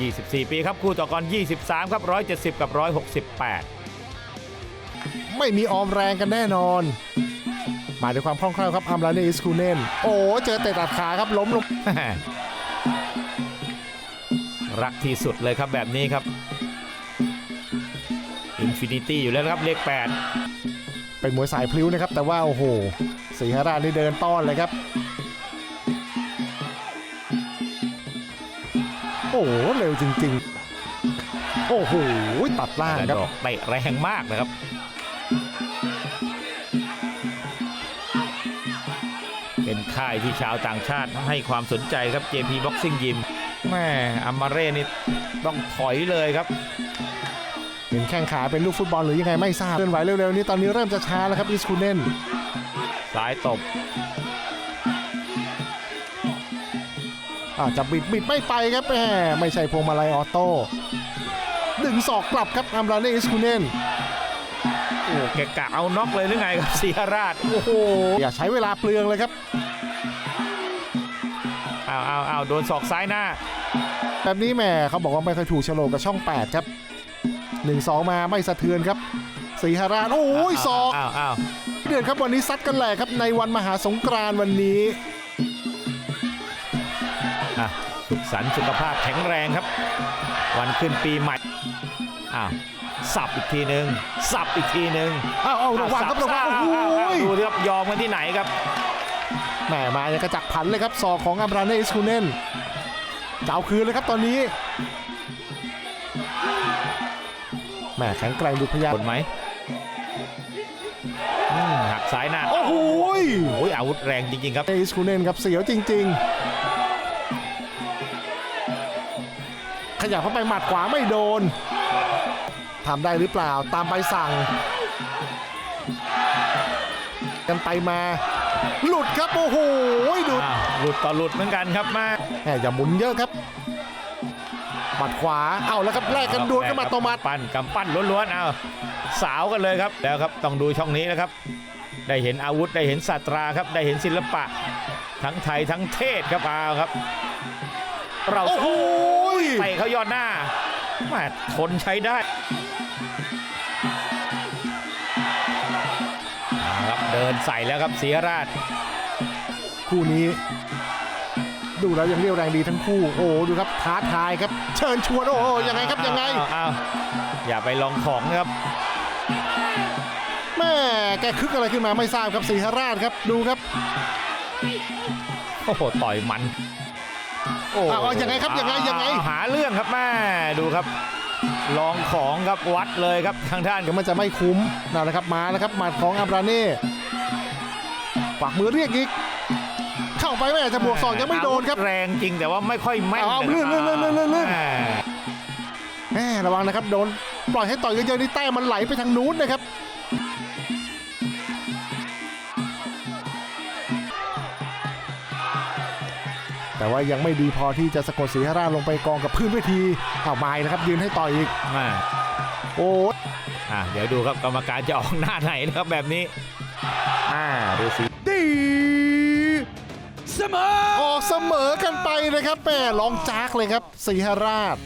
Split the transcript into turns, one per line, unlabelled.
24 ปีครับคู่ต่อกร 23 ครับ 170 กับ 168
ไม่มีออมแรงกันแน่นอน มาด้วยความคล่องแคล่วครับอัมราเนอิสคูเนนโอ้เจอเตะตัดขาครับล้มลง
รักที่สุดเลยครับแบบนี้ครับ อินฟินิตี้อยู่แล้วนะครับเลข
เป็นมวยสายพลิ้วนะครับ แต่ว่า โอ้โหสีหราชนี่เดินต้อนเลยครับ โอ้โหเร็วจริง ๆ โอ้โหตัดล่าง
8กระ
ครับ
ดอกเตะแรงมากนะครับเป็นค่ายที่ชาวต่างชาติให้ความสนใจครับ JP Boxing Gym แม่อัมมาเร่นี่ต้องถอยเลยครับ
เห็นแข้งขาเป็นลูกฟุตบอลหรือยังไงไม่ทราบเคลื่อนไหวเร็วๆ นี้ตอนนี้เริ่มจะช้าแล้วครับอิสคูเนน
ซ้ายตบ
อาจจะบิดบิดไม่ไปครับแหมไม่ใช่พวงมาลัยออโต้ดึงศอกกลับครับอัมราเนอิสคูเนน
โอ้แกกะเอาน็อกเลยหรือไงครับเสียราช
โอ้โหอย่าใช้เวลาเปลืองเลยครับ
อ้าวอ้าวอ้าวโดนศอกซ้ายหน้า
แบบนี้แหมเขาบอกว่าไม่ค่อยถูกโฉลกกับช่อง 8 ครับ 1-2 มาไม่สะเทือนครับสีหราชโอ้ยศอก
อ้าวอ้าว
เดือดครับวันนี้ซัดกันแหลกครับในวันมหาสงกรานต์วันนี้
อะสุขสันต์สุขภาพแข็งแรงครับ วันขึ้นปีใหม่อ้าวสับอีกทีหนึ่งสับอีกทีหนึ่ง
เอาเอาระวังครับระวัง
อ้า
โอ้
อ้าวอ้าว
โห
ดูสิครับยอมกันที่ไหนครับ
แหมมาอย่างกระจักผันเลยครับศอกของอัมราเนอิสคูเนนจะเอาคืนเลยครับตอนนี้แหมแข็งแกร่งดุพยา
ผลไหมอืมหักซ้ายหน้า
โอ้โห
โอ้ยอาวุธแรงจริงๆครับ
เอิสคูเนนครับเสียวจริง ๆ ขยับเข้าไปหมัดขวาไม่โดนทำได้หรือเปล่าตามใบสั่ง กันไปมา หลุดครับโอ้โหดู
อ้าวหลุดต่อหลุดเหมือนกันครับมา
แหมอย่าหมุนเยอะครับหมัดขวาเอาแล้วครับแลกกันดวลกันหมาต่อหมัด
ปั้นกำปั้นล้วนๆเอาสาวกันเลยครับแล้วครับต้องดูช่องนี้นะครับ ได้เห็นอาวุธได้เห็นศาสตราครับได้เห็นศิลปะ ทั้งไทยทั้งเทศครับเอาครับ เรา
โอ้โห
ไปเขายอดหน้าแมาทนใช้ได้เอาครับเดินใส่แล้วครับเสียราช
คู่นี้ ดูแล้วยังเรียวแรงดีทั้งคู่ โอ้โหดูครับท้าทายครับ เชิญชวนโอ้โหยังไงครับยังไง
อ้าวอ้าวอย่าไปลองของนะครับ
แม่แกคึกอะไรขึ้นมาไม่ทราบครับสีหราชครับดูครับ
โอ้โหต่อยมันโอ้
เอาเอายังไงครับยังไงยังไง
เอาหาเรื่องครับแม่ดู ครับ ลองของครับวัดเลยครับทางด้าน
ก็มันจะไม่คุ้มนั่นแหละครับมาแล้วครับหมัดของอัมราเน่ฝากมือเรียกอีกเข้าไปแม่จะบวกสองยังไม่โดนครับ
อาวุธแรงจริงแต่ว่าไม่ค่อยแม่น
เอา
นะ
ลื่นลื่นลื่นลื่นลื่นลื่น
แม่
แม่ระวังนะครับโดนปล่อยให้ต่อยเยอะๆนี่แต้มมันไหลไปทางนู้นนะครับ แต่ว่ายังไม่ดีพอที่จะสะกดสีหราชลงไปกองกับพื้นเวทีเอาไม้นะครับยืนให้ต่อยอีก
แม่
โอ้ย
อะเดี๋ยวดูครับกรรมการจะออกหน้าไหนนะครับแบบนี้อ่าดูสิ
ดีเสมอออกเสมอกันไปนะครับแม่ลองจากเลยครับสีหราช